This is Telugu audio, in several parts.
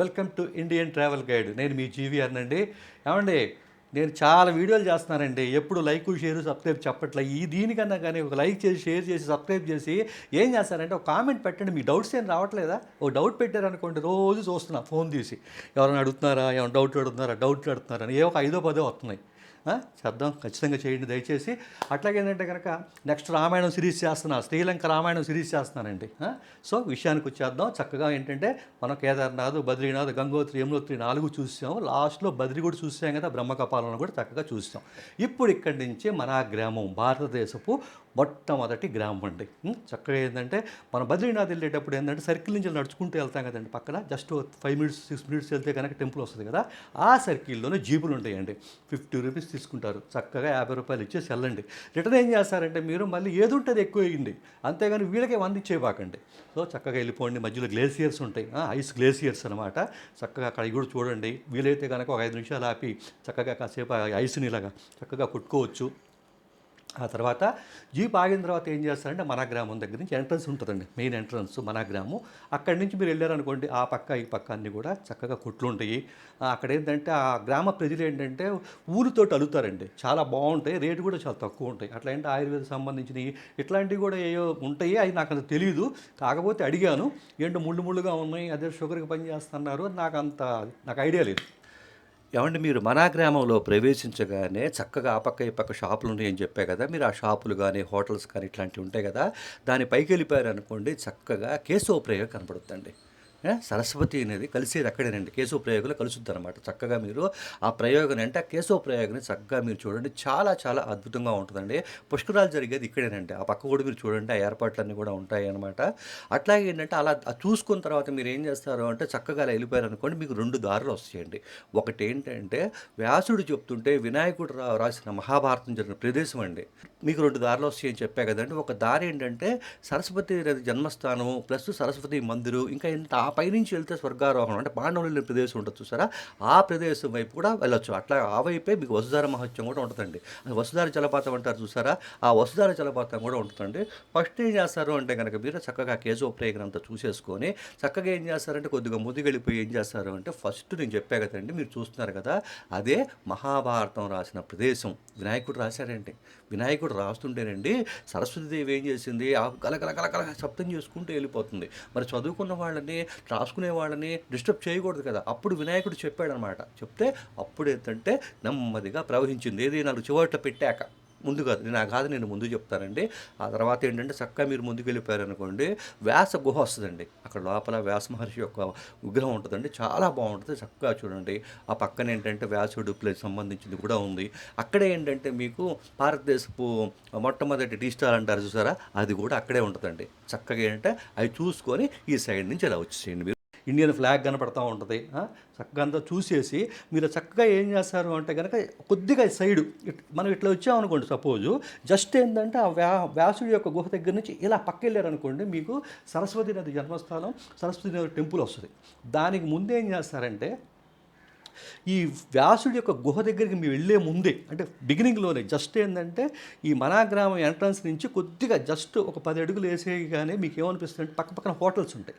Welcome to Indian travel guide. నేను మీ జీవీఆర్ అండి ఏమండి నేను చాలా వీడియోలు చేస్తున్నానండి. ఎప్పుడు లైక్ షేర్ సబ్స్క్రైబ్ చెప్పట్లే. ఈ దీనికన్నా కానీ ఒక లైక్ చేసి షేర్ చేసి సబ్స్క్రైబ్ చేసి ఏం చేస్తారంటే ఒక కామెంట్ పెట్టండి. మీ డౌట్స్ ఏం రావట్లేదా? ఒక డౌట్ పెట్టారనుకోండి రోజు చూస్తున్నా ఫోన్ తీసి. ఎవరైనా అడుగుతున్నారా? ఏమైనా డౌట్ అడుగుతున్నారా? డౌట్ అడుగుతున్నారా? ఏ ఒక ఐదో పదో వస్తున్నాయి. చేద్దాం ఖచ్చితంగా చేయండి దయచేసి. అట్లాగే ఏంటంటే కనుక నెక్స్ట్ రామాయణం సిరీస్ చేస్తున్నా శ్రీలంక రామాయణం సిరీస్ చేస్తున్నానండి. సో విషయానికి వచ్చేద్దాం. చక్కగా ఏంటంటే మనం కేదార్నాథ్ బద్రీనాథ్ గంగోత్రి యమునోత్రి నాలుగు చూసాం. లాస్ట్లో బద్రి కూడా చూసాం కదా బ్రహ్మకపాలను కూడా చక్కగా చూసాం. ఇప్పుడు ఇక్కడి నుంచి మన గ్రామం భారతదేశపు మొట్టమొదటి గ్రామం అండి. చక్కగా ఏంటంటే మనం బద్రీనాథ్ వెళ్ళేటప్పుడు ఏంటంటే సర్కిల్ నుంచి నడుచుకుంటూ వెళ్తాం కదండి పక్కన. Just five minutes six minutes వెళ్తే కనుక టెంపుల్ వస్తుంది కదా ఆ సర్కిల్లోనే జీపులు ఉంటాయండి. ఫిఫ్టీ రూపీస్ తీసుకుంటారు. చక్కగా యాభై రూపాయలు ఇచ్చేసి వెళ్ళండి. రిటర్న్ ఏం చేస్తారంటే మీరు మళ్ళీ ఏది ఉంటుంది ఎక్కువ వేయండి అంతేగాని వీళ్ళకే వంద ఇచ్చేవాకండి సో చక్కగా వెళ్ళిపోండి. మధ్యలో గ్లేసియర్స్ ఉంటాయి. ఐస్ గ్లేసియర్స్ అనమాట చక్కగా అక్కడ కూడా చూడండి. వీలైతే కనుక ఒక ఐదు నిమిషాలు ఆపి చక్కగా కాసేపు ఆ ఐస్ని ఇలాగా చక్కగా కొట్టుకోవచ్చు. ఆ తర్వాత జీప్ ఆగిన తర్వాత ఏం చేస్తారంటే మన గ్రామం దగ్గర నుంచి ఎంట్రన్స్ ఉంటుందండి. మెయిన్ ఎంట్రన్స్ మన గ్రామం. అక్కడి నుంచి మీరు వెళ్ళారనుకోండి ఆ పక్క ఈ పక్క అన్నీ కూడా చక్కగా కొట్లు ఉంటాయి. అక్కడ ఏంటంటే ఆ గ్రామ ప్రజలు ఏంటంటే ఊరితోటి అలుతారండి. చాలా బాగుంటాయి రేటు కూడా చాలా తక్కువ ఉంటాయి. అట్లా ఏంటంటే ఆయుర్వేద సంబంధించినవి ఇట్లాంటివి కూడా ఏవో ఉంటాయి అవి నాకు అంత తెలియదు కాకపోతే అడిగాను ఏంటో ముళ్ళు ముళ్ళుగా ఉన్నాయి అదే షుగర్కి పని చేస్తున్నారు నాకు అంత నాకు ఐడియా లేదు. ఏమంటే మీరు మనా గ్రామంలో ప్రవేశించగానే చక్కగా ఆ పక్క ఈ పక్క షాపులు ఉన్నాయని చెప్పే కదా మీరు ఆ షాపులు కానీ హోటల్స్ కానీ ఇట్లాంటివి ఉంటాయి కదా దాని పైకి వెళ్ళిపోయారు అనుకోండి చక్కగా కేశవ ప్రయోగ కనపడుతుందండి సరస్వతి అనేది కలిసేది అక్కడేనండి. కేశవ ప్రయోగంలో కలుసుద్ది అనమాట చక్కగా మీరు ఆ ప్రయోగం అంటే ఆ కేశవ ప్రయోగాన్ని చక్కగా మీరు చూడండి. చాలా చాలా అద్భుతంగా ఉంటుందండి. పుష్కరాలు జరిగేది ఇక్కడేనండి. ఆ పక్క కూడా మీరు చూడండి ఆ ఏర్పాట్లన్నీ కూడా ఉంటాయి అనమాట అట్లాగే ఏంటంటే అలా చూసుకున్న తర్వాత మీరు ఏం చేస్తారు అంటే చక్కగా అలా వెళ్ళిపోయారు అనుకోండి మీకు రెండు దారులు వస్తాయండి. ఒకటి ఏంటంటే వ్యాసుడు చెప్తుంటే వినాయకుడు రాసిన మహాభారతం జరిగిన ప్రదేశం అండి. మీకు రెండు దారులు వస్తాయని చెప్పా కదండి. ఒక దారి ఏంటంటే సరస్వతి జన్మస్థానం ప్లస్ సరస్వతి మందిరు ఇంకా ఎంత పైనుంచి వెళ్తే స్వర్గారోహణం అంటే పాండవులు ప్రదేశం ఉంటుంది చూసారా? ఆ ప్రదేశం వైపు కూడా వెళ్ళొచ్చు. అట్లా ఆ వైపే మీకు వసుధార మహత్యం కూడా ఉంటుందండి. వసుధార జలపాతం అంటారు చూసారా? ఆ వసుధార జలపాతం కూడా ఉంటుందండి. ఫస్ట్ ఏం చేస్తారు అంటే కనుక మీరు చక్కగా కేజో ప్రేగన్ అంతా చూసేసుకొని చక్కగా ఏం చేస్తారంటే కొద్దిగా ముదిగెళ్ళిపోయి ఏం చేస్తారు అంటే ఫస్ట్ నేను చెప్పా కదండి మీరు చూస్తున్నారు కదా అదే మహాభారతం రాసిన ప్రదేశం. వినాయకుడు రాశారండి వినాయకుడు రాస్తుంటేనండి సరస్వతీదేవి ఏం చేసింది? ఆ గలగల గలగల శబ్దం చేసుకుంటూ వెళ్ళిపోతుంది. మరి చదువుకున్న వాళ్ళని రాసుకునే వాళ్ళని డిస్టర్బ్ చేయకూడదు కదా. అప్పుడు వినాయకుడు చెప్పాడనమాట. చెప్తే అప్పుడు ఏంటంటే నెమ్మదిగా ప్రవహించింది. ఏది నాలుగు చివట పెట్టాక. ముందు కాదు నేను ఆ కాదు నేను ముందు చెప్తానండి. ఆ తర్వాత ఏంటంటే చక్కగా మీరు ముందుకు వెళ్ళిపోయారనుకోండి వ్యాస గుహ వస్తుందండి. అక్కడ లోపల వ్యాస మహర్షి యొక్క విగ్రహం ఉంటుందండి. చాలా బాగుంటుంది చక్కగా చూడండి. ఆ పక్కన ఏంటంటే వ్యాసుడు ప్లేస్ సంబంధించింది కూడా ఉంది. అక్కడే ఏంటంటే మీకు భారతదేశపు మొట్టమొదటి టీ స్టాల్ అంటారు చూసారా? అది కూడా అక్కడే ఉంటుందండి. చక్కగా ఏంటంటే అవి చూసుకొని ఈ సైడ్ నుంచి అలా వచ్చేసేయండి మీరు. ఇండియన్ ఫ్లాగ్ కనపడతా ఉంటుంది. చక్కగా అంతా చూసేసి మీరు చక్కగా ఏం చేస్తారు అంటే కనుక కొద్దిగా సైడు ఇట్- మనం ఇట్లా వచ్చామనుకోండి సపోజు జస్ట్ ఏంటంటే ఆ వ్యా వ్యాసుడి యొక్క గుహ దగ్గర నుంచి ఇలా పక్కెళ్ళారనుకోండి మీకు సరస్వతి నది జన్మస్థానం సరస్వతి నది టెంపుల్ వస్తుంది. దానికి ముందు ఏం చేస్తారంటే ఈ వ్యాసుడి యొక్క గుహ దగ్గరికి మీరు వెళ్ళే ముందే అంటే బిగినింగ్లోనే జస్ట్ ఏంటంటే ఈ మనాగ్రామం ఎంట్రన్స్ నుంచి కొద్దిగా జస్ట్ ఒక పది అడుగులు వేసేయగానే మీకు ఏమనిపిస్తుంది అంటే పక్క పక్కన హోటల్స్ ఉంటాయి.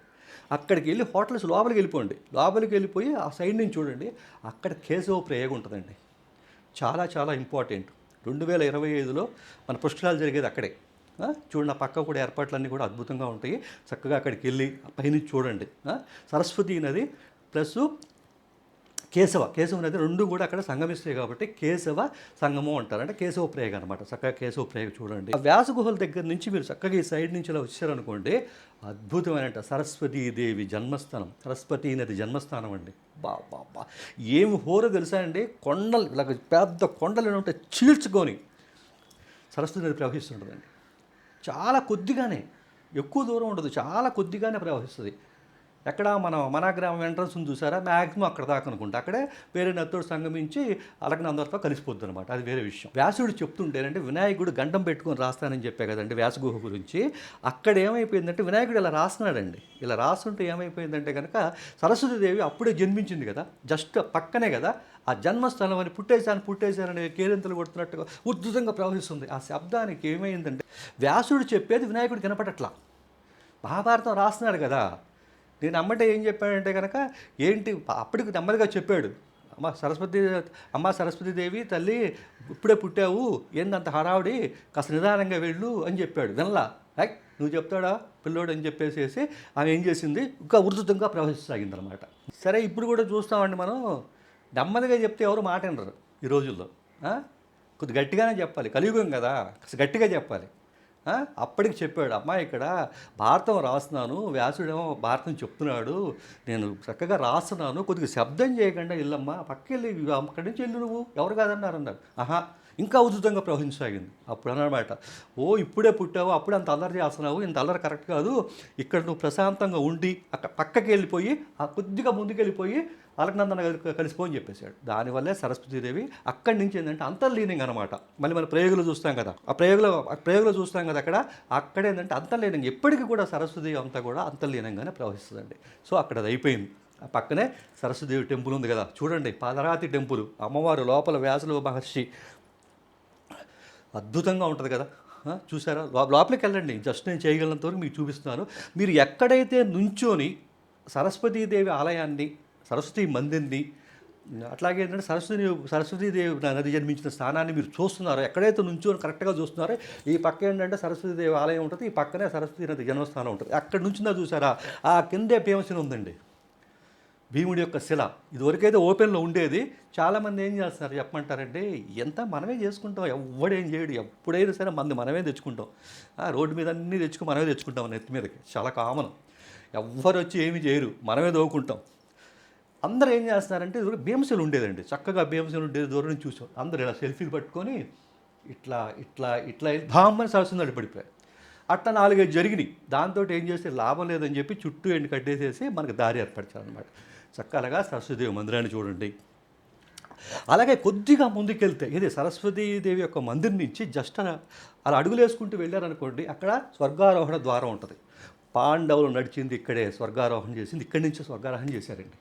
అక్కడికి వెళ్ళి హోటల్స్ లోపలికి వెళ్ళిపోండి. లోపలికి వెళ్ళిపోయి ఆ సైడ్ నుంచి చూడండి. అక్కడ కేశవ ప్రయోగం ఉంటుందండి. చాలా చాలా ఇంపార్టెంట్. రెండు వేల ఇరవై ఐదులో మన పుష్కరాలు జరిగేది అక్కడే. చూడండి ఆ పక్క కూడా ఏర్పాట్లన్నీ కూడా అద్భుతంగా ఉంటాయి. చక్కగా అక్కడికి వెళ్ళి పైనుంచి చూడండి. సరస్వతి నది ప్లస్ కేశవ కేశవ నది రెండు కూడా అక్కడ సంగమిస్తాయి కాబట్టి కేశవ సంగమం అంటారు. అంటే కేశవ ప్రేగ అనమాట చక్కగా కేశవ ప్రేగ చూడండి. ఆ వ్యాసగుహల దగ్గర నుంచి మీరు చక్కగా ఈ సైడ్ నుంచి ఇలా వచ్చారనుకోండి అద్భుతమైన సరస్వతీదేవి జన్మస్థానం. సరస్వతీ నది జన్మస్థానం అండి. బా బా బా. ఏమి హోరో తెలుసా అండి? కొండలు ఇలా పెద్ద కొండలు ఉంటే చీల్చుకొని సరస్వతి నది ప్రవహిస్తుంటుందండి. చాలా కొద్దిగానే ఎక్కువ దూరం ఉండదు. చాలా కొద్దిగానే ప్రవహిస్తుంది. ఎక్కడ మన మన గ్రామం ఎంట్రన్స్ ఉంది చూసారా? మ్యాక్సిమం అక్కడ దాకా అనుకుంటా. అక్కడే వేరే నత్తోడు సంగమించి అలగనందరితో కలిసిపోద్ది అనమాట అది వేరే విషయం. వ్యాసుడు చెప్తుంటేనంటే వినాయకుడు గండం పెట్టుకొని రాస్తానని చెప్పే కదండి వ్యాసగుహ గురించి. అక్కడ ఏమైపోయిందంటే వినాయకుడు ఇలా రాస్తున్నాడండి. ఇలా రాస్తుంటే ఏమైపోయిందంటే కనుక సరస్వతీదేవి అప్పుడే జన్మించింది కదా. జస్ట్ పక్కనే కదా. ఆ జన్మస్థలం అని పుట్టేశాను పుట్టేశానని కేరింతలు కొడుతున్నట్టుగా ఉద్ధృతంగా ప్రవహిస్తుంది. ఆ శబ్దానికి ఏమైందంటే వ్యాసుడు చెప్పేది వినాయకుడు కనపడట్లా మహాభారతం రాస్తున్నాడు కదా. నేను అమ్మంటే ఏం చెప్పాడంటే కనుక ఏంటి అప్పటికి నెమ్మదిగా చెప్పాడు. అమ్మ సరస్వతి అమ్మ సరస్వతీదేవి తల్లి ఇప్పుడే పుట్టావు ఏందంత హడావుడి కాస్త నిదానంగా వెళ్ళు అని చెప్పాడు. దానిలా హై నువ్వు చెప్తాడా? పిల్లోడు అని చెప్పేసేసి ఆమె ఏం చేసింది? ఇంకా ఉధృతంగా ప్రవహించసాగింది సరే ఇప్పుడు కూడా చూస్తామండి మనం. నెమ్మదిగా చెప్తే ఎవరు మాట వినరు ఈ రోజుల్లో. కొద్ది గట్టిగానే చెప్పాలి. కలియుగం కదా. కాస్త గట్టిగా చెప్పాలి. అప్పటికి చెప్పాడు అమ్మా ఇక్కడ భారతం రాస్తున్నాను వ్యాసుడేమో భారతం చెప్తున్నాడు నేను చక్కగా రాస్తున్నాను కొద్దిగా శబ్దం చేయకుండా ఇల్లమ్మా పక్కెళ్ళి అక్కడి నుంచి వెళ్ళి నువ్వు ఎవరు కాదన్నారు? అన్నారు. ఆహా ఇంకా ఉధృతంగా ప్రవహించసాగింది అప్పుడు అన్నమాట ఓ ఇప్పుడే పుట్టావు అప్పుడే అంత అల్లరి చేస్తున్నావు ఇంత అల్లరి కరెక్ట్ కాదు. ఇక్కడ నువ్వు ప్రశాంతంగా ఉండి అక్కడ పక్కకి వెళ్ళిపోయి ఆ కొద్దిగా ముందుకెళ్ళిపోయి అలకనందన కలిసిపోని చెప్పేశాడు. దానివల్లే సరస్వతీదేవి అక్కడి నుంచి ఏంటంటే అంతర్లీనంగా అనమాట మళ్ళీ మన ప్రయోగులు చూస్తాం కదా ఆ ప్రయోగులు ఆ ప్రయోగులు చూస్తాం కదా అక్కడ అక్కడ ఏంటంటే అంతర్లీనంగా ఎప్పటికీ కూడా సరస్వతి అంతా కూడా అంతర్లీనంగానే ప్రవహిస్తుందండి. సో అక్కడ అది అయిపోయింది. ఆ పక్కనే సరస్వదేవి టెంపుల్ ఉంది కదా చూడండి పాదరాతి టెంపుల్ అమ్మవారు లోపల వ్యాసుల మహర్షి అద్భుతంగా ఉంటుంది కదా. చూసారా? లోపలికి వెళ్ళండి. జస్ట్ నేను చేయగలిగినంత వరకు మీకు చూపిస్తున్నాను. మీరు ఎక్కడైతే నుంచోని సరస్వతీదేవి ఆలయాన్ని సరస్వతి మందిర్ని అట్లాగే ఏంటంటే సరస్వతి సరస్వతీదేవి నది జన్మించిన స్థానాన్ని మీరు చూస్తున్నారో ఎక్కడైతే నుంచో కరెక్ట్గా చూస్తున్నారో ఈ పక్క ఏంటంటే సరస్వతీదేవి ఆలయం ఉంటుంది ఈ పక్కనే సరస్వతి నది జన్మస్థానం ఉంటుంది. అక్కడ నుంచిందా చూసారా? ఆ కిందే భీమసిన ఉందండి. భీముడి యొక్క శిల. ఇదివరకైతే ఓపెన్లో ఉండేది. చాలామంది ఏం చేస్తున్నారు? చెప్పమంటారంటే ఎంత మనమే చేసుకుంటాం ఎవడేం చేయడు. ఎప్పుడైనా సరే మంది మనమే తెచ్చుకుంటాం. ఆ, రోడ్డు మీద అన్నీ తెచ్చుకుని మనమే తెచ్చుకుంటాం నెత్తి మీదకి. చాలా కామన్. ఎవ్వరు వచ్చి ఏమి చేయరు. మనమే దోకుంటాం. అందరూ ఏం చేస్తున్నారంటే ఇది ఉండేదండి. చక్కగా భీమశిల ఉండేది. దూరం నుంచి చూసాం అందరూ ఇలా సెల్ఫీలు పట్టుకొని ఇట్లా ఇట్లా ఇట్లా ధామ్మని సరస్సుందడి పడిపోయారు. అట్లా నాలుగైదు జరిగినాయి. దాంతో ఏం చేస్తే లాభం లేదని చెప్పి చుట్టూ ఎండి కట్టేసేసి మనకు దారి ఏర్పరిచారనమాట చక్కగా సరస్వతిదేవి మందిరాన్ని చూడండి. అలాగే కొద్దిగా ముందుకెళ్తే ఇది సరస్వతీదేవి యొక్క మందిర్ నుంచి జస్ట్ అలా అడుగులేసుకుంటూ అడుగులు వేసుకుంటూ వెళ్ళారనుకోండి అక్కడ స్వర్గారోహణ ద్వారం ఉంటుంది. పాండవులు నడిచింది ఇక్కడే స్వర్గారోహణ చేసింది ఇక్కడి నుంచే స్వర్గారోహణ చేశారండి.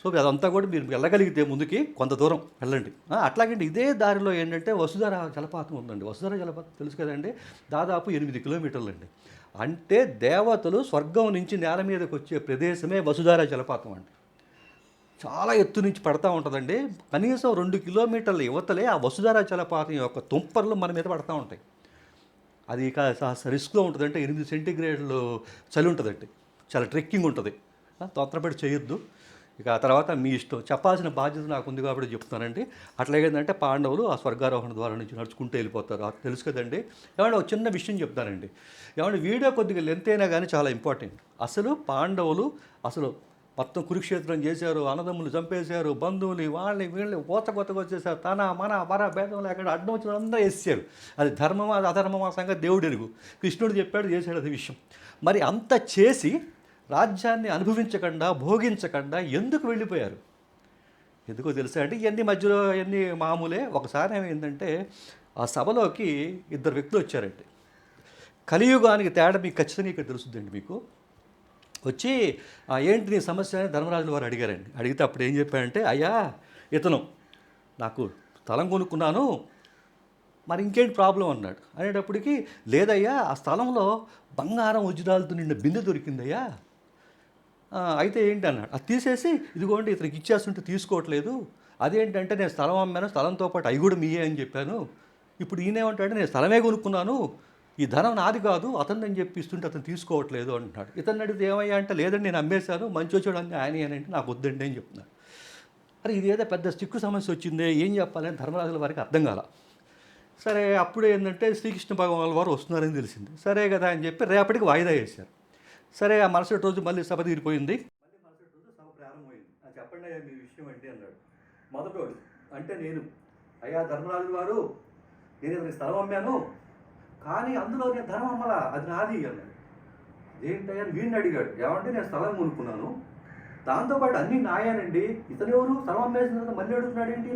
సో అదంతా కూడా మీరు వెళ్ళగలిగితే ముందుకి కొంత దూరం వెళ్ళండి. అట్లాగండి ఇదే దారిలో ఏంటంటే వసుధర జలపాతం ఉందండి. వసుధర జలపాతం తెలుసు కదండి? దాదాపు ఎనిమిది కిలోమీటర్లు అండి అంటే దేవతలు స్వర్గం నుంచి నేల మీదకి వచ్చే ప్రదేశమే వసుధార జలపాతం అండి. చాలా ఎత్తు నుంచి పడతా ఉంటుందండి. కనీసం రెండు కిలోమీటర్ల యువతలే ఆ వసుధార జలపాతం యొక్క తుంపర్లు మన మీద పడతా ఉంటాయి. అది కాస్త రిస్క్గా ఉంటుందంటే ఎనిమిది సెంటీగ్రేడ్లు చలి ఉంటుందండి. చాలా ట్రెక్కింగ్ ఉంటుంది. తొందరపడి చేయొద్దు. ఇక ఆ తర్వాత మీ ఇష్టం. చెప్పాల్సిన బాధ్యత నాకు ఉంది కాబట్టి చెప్తానండి అట్లాగేందంటే పాండవులు ఆ స్వర్గారోహణ ద్వారా నుంచి నడుచుకుంటూ వెళ్ళిపోతారు. అది తెలుసు కదండి. ఏమంటే ఒక చిన్న విషయం చెప్తానండి. ఏమంటే వీడియో కొద్దిగా లెంత్ అయినా కానీ చాలా ఇంపార్టెంట్ అసలు పాండవులు అసలు మొత్తం కురుక్షేత్రం చేశారు అన్నదమ్ములు చంపేశారు బంధువులు వాళ్ళని వీళ్ళని కోత కొత్తగా వచ్చేసారు. తన మన వర భేదం లేకుండా అడ్డం వచ్చిన అందరూ వేసారు అది ధర్మమా అధర్మమా సంగతి దేవుడు ఎరుగు. కృష్ణుడు చెప్పాడు చేశాడు అది విషయం. మరి అంత చేసి రాజ్యాన్ని అనుభవించకుండా భోగించకుండా ఎందుకు వెళ్ళిపోయారు? ఎందుకో తెలుసా అంటే ఇవన్నీ మధ్యలో ఇవన్నీ మామూలే. ఒకసారి ఏమైందంటే ఆ సభలోకి ఇద్దరు వ్యక్తులు వచ్చారండి. కలియుగానికి తేడా మీకు ఖచ్చితంగా ఇక్కడ తెలుస్తుందండి మీకు. వచ్చి ఏంటి నీ సమస్య? అని ధర్మరాజుల వారు అడిగారండి. అడిగితే అప్పుడు ఏం చెప్పారంటే అయ్యా ఇతను నాకు స్థలం కొనుక్కున్నాను మరి ఇంకేంటి ప్రాబ్లం? అన్నాడు. అనేటప్పటికి లేదయ్యా ఆ స్థలంలో బంగారం వజ్రాలతో నిండిన బిందె దొరికిందయ్యా. అయితే ఏంటి అన్నాడు అది తీసేసి ఇదిగోండి ఇతనికి ఇచ్చేస్తుంటే తీసుకోవట్లేదు. అదేంటంటే నేను స్థలం అమ్మాను స్థలంతో పాటు అవి కూడా మీయే అని చెప్పాను. ఇప్పుడు ఈయనేమంటాడు నేను స్థలమే కొనుక్కున్నాను. ఈ ధనం నాది కాదు అతను అని చెప్పి ఇస్తుంటే అతను తీసుకోవట్లేదు అంటున్నాడు. ఇతను అడిగితే ఏమయ్యా అంటే లేదండి నేను అమ్మేశాను మంచి వచ్చాడు అని ఆయన ఏంటంటే నాకు వద్దండి అని చెప్తున్నాడు. అరే ఇదేదో పెద్ద స్టిక్కు సమస్య వచ్చిందే ఏం చెప్పాలని ధర్మరాజుల వారికి అర్థం కాల. సరే అప్పుడు ఏంటంటే శ్రీకృష్ణ భగవాన్ వారు వస్తున్నారని తెలిసింది. సరే కదా అని చెప్పి రేపటికి వాయిదా వేశారు. సరే ఆ మరుసటి రోజు మళ్ళీ సభ తీరిపోయింది. మళ్ళీ మరుసటి రోజు సభ ప్రారంభమైంది. చెప్పండి అయ్యా మీ విషయం ఏంటి అన్నాడు. మొదటోడు అంటే నేను అయ్యా ధర్మరాజు గారు నేను ఇతనికి స్థలం అమ్మాను కానీ అందులో నేను ధనం అమ్మలా అది నాది అన్నాడు. ఏంటయ్యా వీడిని అడిగాడు. ఏమంటే నేను స్థలం కొనుక్కున్నాను దాంతోపాటు అన్నీ నాయానండి. ఇతను ఎవరు? స్థలం అమ్మేసిన తర్వాత మళ్ళీ అడుగుతున్నాడు ఏంటి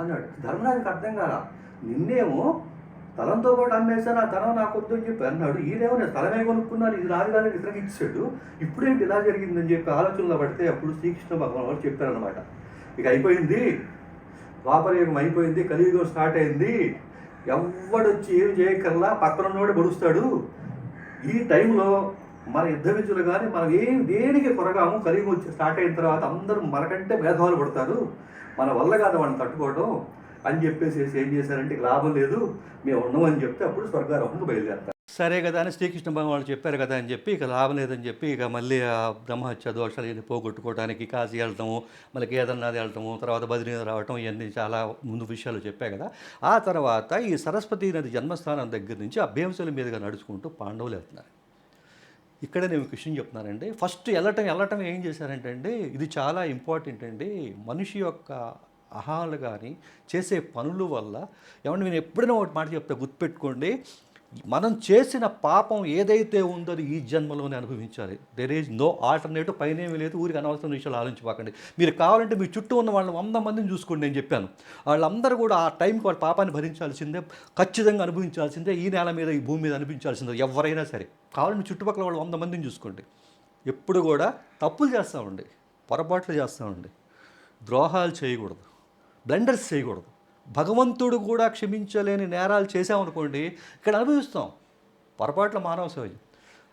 అన్నాడు. ధర్మరాజుకి అర్థం కాదా నిన్నేమో స్థలంతో పాటు అమ్మేశాను ఆ ధనం నాకు వద్దు అని చెప్పి అన్నాడు. ఈయనేమో నేను స్థలమే కొనుక్కున్నాను ఇది నాది కానీ ఇతనికి ఇచ్చాడు. ఇప్పుడేంటి ఇలా జరిగిందని చెప్పి ఆలోచనలో పడితే అప్పుడు శ్రీకృష్ణ భగవాన్ వారు చెప్పారనమాట ఇక అయిపోయింది. ద్వాపరయుగం అయిపోయింది కలియుగం స్టార్ట్ అయింది. ఎవడొచ్చి ఏం చేయకల్లా పక్కన బడుస్తాడు. ఈ టైంలో మన యుద్ధ విద్యులు కానీ మనం ఏం దేనికి కొరగాము కలిగి వచ్చి స్టార్ట్ అయిన తర్వాత అందరూ మనకంటే మేధావులు పడతారు. మన వల్ల కాదు వాళ్ళని తట్టుకోవడం అని చెప్పేసి ఏం చేశారంటే లాభం లేదు మేము ఉండమని చెప్తే అప్పుడు స్వర్గారోహణకు బయలుదేరతారు. సరే కదా అని శ్రీకృష్ణ భగవాన్ చెప్పారు కదా అని చెప్పి ఇక లాభం లేదని చెప్పి ఇక మళ్ళీ ఆ బ్రహ్మహత్య దోషాలు ఇవన్నీ పోగొట్టుకోవడానికి కాశీ వెళ్ళటము మళ్ళీ కేదార్నాథ్ వెళ్ళటము తర్వాత బద్రీనాథ్ రావటం ఇవన్నీ చాలా ముందు విషయాలు చెప్పాయి కదా. ఆ తర్వాత ఈ సరస్వతి నది జన్మస్థానం దగ్గర నుంచి ఆ భీమశల మీదుగా నడుచుకుంటూ పాండవులు వెళ్తున్నారు. ఇక్కడ నేను క్వశ్చన్ చెప్తున్నానండి. ఫస్ట్ వెళ్ళటం వెళ్ళటం ఏం చేశారంటే అండి ఇది చాలా ఇంపార్టెంట్ అండి. మనిషి యొక్క అహాలు కానీ చేసే పనుల వల్ల ఏమంటే నేను ఎప్పుడైనా ఒకటి మాట చెప్తా గుర్తుపెట్టుకోండి. మనం చేసిన పాపం ఏదైతే ఉందో అది ఈ జన్మలోనే అనుభవించాలి. దెర్ ఈజ్ నో ఆల్టర్నేటివ్ పైన ఏమీ లేదు ఊరికి అనవసరం విషయాలు ఆలోచించబాకండి. మీరు కావాలంటే మీ చుట్టూ ఉన్న వాళ్ళని వంద మందిని చూసుకోండి నేను చెప్పాను. వాళ్ళందరూ కూడా ఆ టైంకి వాళ్ళ పాపాన్ని భరించాల్సిందే ఖచ్చితంగా అనుభవించాల్సిందే ఈ నేల మీద ఈ భూమి మీద అనిపించాల్సిందే ఎవరైనా సరే. కావాలంటే చుట్టుపక్కల వాళ్ళు వంద మందిని చూసుకోండి. ఎప్పుడు కూడా తప్పులు చేస్తామండి పొరపాట్లు చేస్తామండి ద్రోహాలు చేయకూడదు. బ్లెండర్స్ చేయకూడదు. భగవంతుడు కూడా క్షమించలేని నేరాలు చేసామనుకోండి ఇక్కడ అనుభవిస్తాం. పొరపాట్ల మానవ సహజం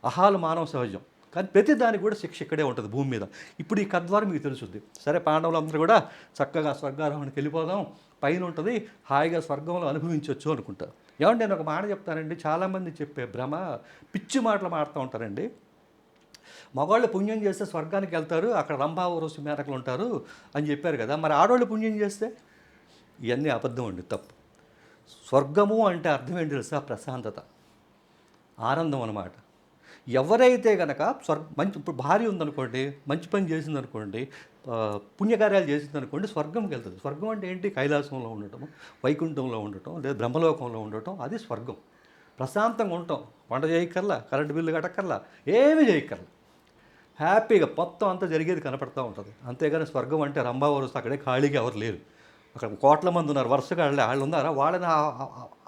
అహాలు మానవ సహజం. కానీ ప్రతి దానికి కూడా శిక్ష ఇక్కడే ఉంటుంది భూమి మీద. ఇప్పుడు ఈ కథ ద్వారా మీకు తెలుస్తుంది సరే పాండవులందరూ కూడా చక్కగా స్వర్గారోహణకి వెళ్ళిపోదాం. పైన ఉంటుంది హాయిగా స్వర్గంలో అనుభవించవచ్చు అనుకుంటారు. ఏమంటే నేను ఒక మాట చెప్తానండి. చాలామంది చెప్పే భ్రమ పిచ్చి మాటలు మాడుతూ ఉంటారండి. మగవాళ్ళు పుణ్యం చేస్తే స్వర్గానికి వెళ్తారు అక్కడ రంభావరుసు ఊరసి మేరకులు ఉంటారు అని చెప్పారు కదా. మరి ఆడవాళ్ళు పుణ్యం చేస్తే? ఇవన్నీ అబద్ధం అండి తప్పు. స్వర్గము అంటే అర్థం ఏంటి తెలుసా? ప్రశాంతత. ఆనందం అన్నమాట. ఎవరైతే గనక స్వర్గ మంచి ఇప్పుడు భార్య ఉందనుకోండి మంచి పని చేసిందనుకోండి పుణ్యకార్యాలు చేసిందనుకోండి స్వర్గంకి వెళ్తుంది. స్వర్గం అంటే ఏంటి? కైలాసంలో ఉండటం వైకుంఠంలో ఉండటం లేదా బ్రహ్మలోకంలో ఉండటం అది స్వర్గం. ప్రశాంతంగా ఉంటాం. వంట చేయక్కర్లా కరెంటు బిల్లు కట్టక్కర్లా ఏమీ చేయక్కర్లా. హ్యాపీగా మొత్తం అంతా జరిగేది కనపడతా ఉంటుంది. అంతేగాని స్వర్గం అంటే రంభావరుస అక్కడే ఖాళీగా ఎవరు లేరు. అక్కడ కోట్ల మంది ఉన్నారు వరుసగా వాళ్ళు వాళ్ళు ఉన్నారా? వాళ్ళని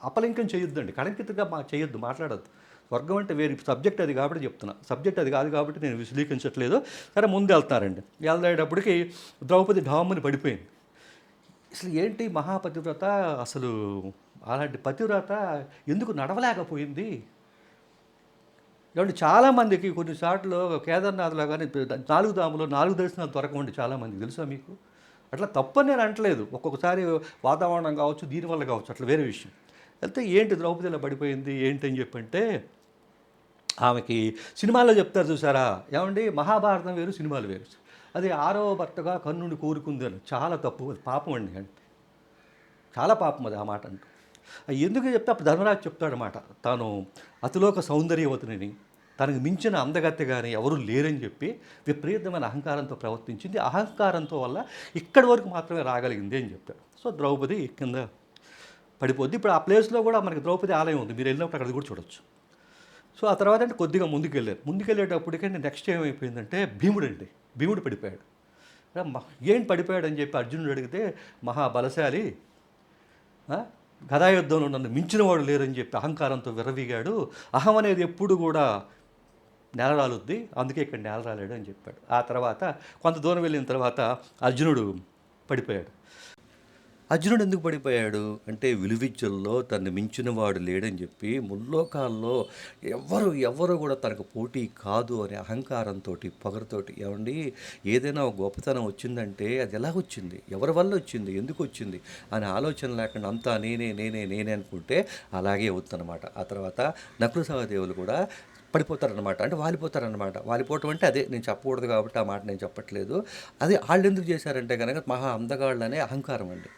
అపలింకం చేయొద్దండి. కళంకితగా మా చేయొద్దు మాట్లాడద్దు. స్వర్గం అంటే వేరే సబ్జెక్ట్ అది కాబట్టి చెప్తున్నా. సబ్జెక్ట్ అది కాదు కాబట్టి నేను విశ్లేషించట్లేదు సరే ముందు వెళ్తున్నారండి. వెళ్ళేటప్పటికి ద్రౌపది ఢాముని పడిపోయింది. అసలు ఏంటి మహాపతివ్రత? అసలు అలాంటి పతివ్రత ఎందుకు నడవలేకపోయింది? ఏమంటే చాలామందికి కొన్నిసార్లు కేదార్నాథ్లో కానీ నాలుగు దాములో నాలుగు దర్శనాలు దొరకండి చాలామందికి తెలుసా మీకు? అట్లా తప్పని నేను అంటలేదు ఒక్కొక్కసారి వాతావరణం కావచ్చు దీనివల్ల కావచ్చు అట్లా వేరే విషయం. అయితే ఏంటి ద్రౌపదిలో పడిపోయింది ఏంటి అని చెప్పంటే ఆమెకి సినిమాల్లో చెప్తారు చూసారా? ఏమండి మహాభారతం వేరు సినిమాలు వేరు. అది ఆరవ భర్తగా కన్నుని కోరుకుంది అని. చాలా తప్పు అది పాపం అండి. అంటే చాలా పాపం అది ఆ మాట అంటూ. ఎందుకు చెప్తే అప్పుడు ధర్మరాజు చెప్తాడనమాట తాను అతిలోక సౌందర్యవతిని తనకు మించిన అందగత్తె కానీ ఎవరూ లేరని చెప్పి విపరీతమైన అహంకారంతో ప్రవర్తించింది. అహంకారంతో వల్ల ఇక్కడి వరకు మాత్రమే రాగలిగింది అని చెప్పాడు సో ద్రౌపది కింద పడిపోద్ది. ఇప్పుడు ఆ ప్లేస్లో కూడా మనకి ద్రౌపది ఆలయం ఉంది. మీరు వెళ్ళినప్పుడు అక్కడ కూడా చూడొచ్చు. సో ఆ తర్వాత అంటే కొద్దిగా ముందుకెళ్ళారు. వెళ్ళారు నెక్స్ట్ ఏమైపోయిందంటే భీముడు అండి భీముడు పడిపోయాడు. మ- ఏం పడిపోయాడు అని చెప్పి అర్జునుడు అడిగితే మహాబలశాలి గదాయుద్ధంలో నన్ను మించినవాడు లేరని చెప్పి అహంకారంతో విరవిగాడు అహం అనేది ఎప్పుడు కూడా నేలరాలుద్ది. అందుకే ఇక్కడ నేలరాలేడు అని చెప్పాడు. ఆ తర్వాత కొంత దూరం వెళ్ళిన తర్వాత అర్జునుడు పడిపోయాడు. అర్జునుడు ఎందుకు పడిపోయాడు? అంటే విలువిద్యల్లో తను మించిన వాడు లేడని చెప్పి ముల్లోకాల్లో ఎవరు ఎవరు కూడా తనకు పోటీ కాదు అనే అహంకారంతో పొగరతోటి. ఏమండి? ఏదైనా ఒక గొప్పతనం వచ్చిందంటే అది ఎలా వచ్చింది? ఎవరి వల్ల వచ్చింది? ఎందుకు వచ్చింది? అనే ఆలోచన లేకుండా అంతా నేనే నేనే నేనే అనుకుంటే అలాగే అవుతుందన్నమాట. ఆ తర్వాత నకుల సహదేవులు కూడా పడిపోతారనమాట అంటే వాలిపోతారనమాట వాలిపోవటం అంటే అదే నేను చెప్పకూడదు కాబట్టి ఆ మాట నేను చెప్పట్లేదు. అదే వాళ్ళు ఎందుకు చేశారంటే కనుక మహా అందగాళ్ళనే అహంకారం అండి.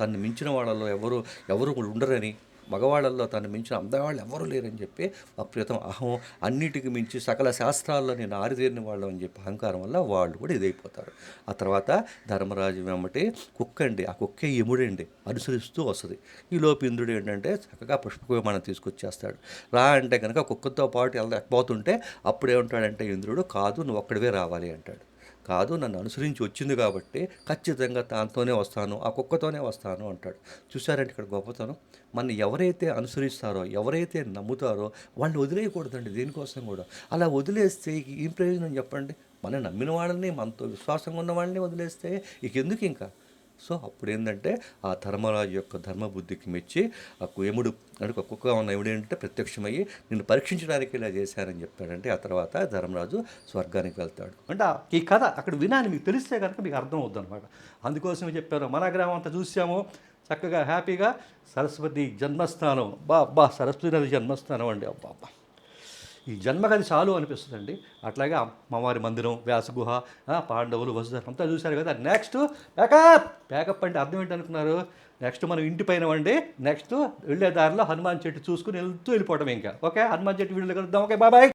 తను మించిన వాళ్ళలో ఎవరు ఎవరు ఉండరని. మగవాళ్ళల్లో తను మించిన అందవాళ్ళు ఎవరూ లేరని చెప్పి అప్రతం అహం అన్నిటికి మించి సకల శాస్త్రాల్లో నేను ఆరితేరిన వాళ్ళం అని చెప్పి అహంకారం వల్ల వాళ్ళు కూడా ఇదైపోతారు. ఆ తర్వాత ధర్మరాజు వెంబటి కుక్క అండి ఆ కుక్కే యముడండి అనుసరిస్తూ వస్తుంది. ఈ లోపు ఇంద్రుడు ఏంటంటే చక్కగా పుష్ప విమానం తీసుకొచ్చేస్తాడు. రా అంటే కనుక కుక్కతో పాటు వెళ్ళకపోతుంటే అప్పుడు ఏమంటాడంటే ఇంద్రుడు కాదు నువ్వు ఒక్కడివే రావాలి అంటాడు. కాదు నన్ను అనుసరించి వచ్చింది కాబట్టి ఖచ్చితంగా దాంతోనే వస్తాను ఆ కుక్కతోనే వస్తాను అంటాడు. చూసారంటే ఇక్కడ గొప్పతనం. మన ఎవరైతే అనుసరిస్తారో ఎవరైతే నమ్ముతారో వాళ్ళు వదిలేయకూడదండి దేనికోసం కూడా. అలా వదిలేస్తే ఏం ప్రయోజనం చెప్పండి? మనం నమ్మిన వాళ్ళని మనతో విశ్వాసంగా ఉన్న వాళ్ళని వదిలేస్తే ఇక ఎందుకు ఇంకా? సో అప్పుడు ఏంటంటే ఆ ధర్మరాజు యొక్క ధర్మబుద్ధికి మెచ్చి ఆ యముడు అంటే ఒక్కొక్క ఉన్న యముడు ఏంటంటే ప్రత్యక్షమయ్యి నిన్ను పరీక్షించడానికి ఇలా చేశారని చెప్పాడంటే ఆ తర్వాత ధర్మరాజు స్వర్గానికి వెళ్తాడు. అంటే ఈ కథ అక్కడ వినాలి మీకు తెలిస్తే కనుక మీకు అర్థం అవుద్ది అనమాట అందుకోసమే చెప్పారు మన గ్రామం అంతా చూసాము చక్కగా హ్యాపీగా సరస్వతి జన్మస్థానం. బా బా సరస్వతి నది జన్మస్థానం అండి. అబ్బా అబ్బా. ఈ జన్మకది చాలు అనిపిస్తుందండి. అట్లాగే అమ్మవారి మందిరం వ్యాసగుహ పాండవులు వసుధర్ అంతా చూశారు కదా. నెక్స్ట్ ప్యాకప్ ప్యాకప్ అంటే అర్థం ఏంటనుకున్నారు? నెక్స్ట్ మనం ఇంటి పైన వండి నెక్స్ట్ వెళ్ళే దారిలో హనుమాన్ చెట్టు చూసుకుని వెళ్తూ వెళ్ళిపోవడం ఇంకా. ఓకే హనుమాన్ చెట్టు వీళ్ళు కలుద్దాం. ఓకే బాబాయ్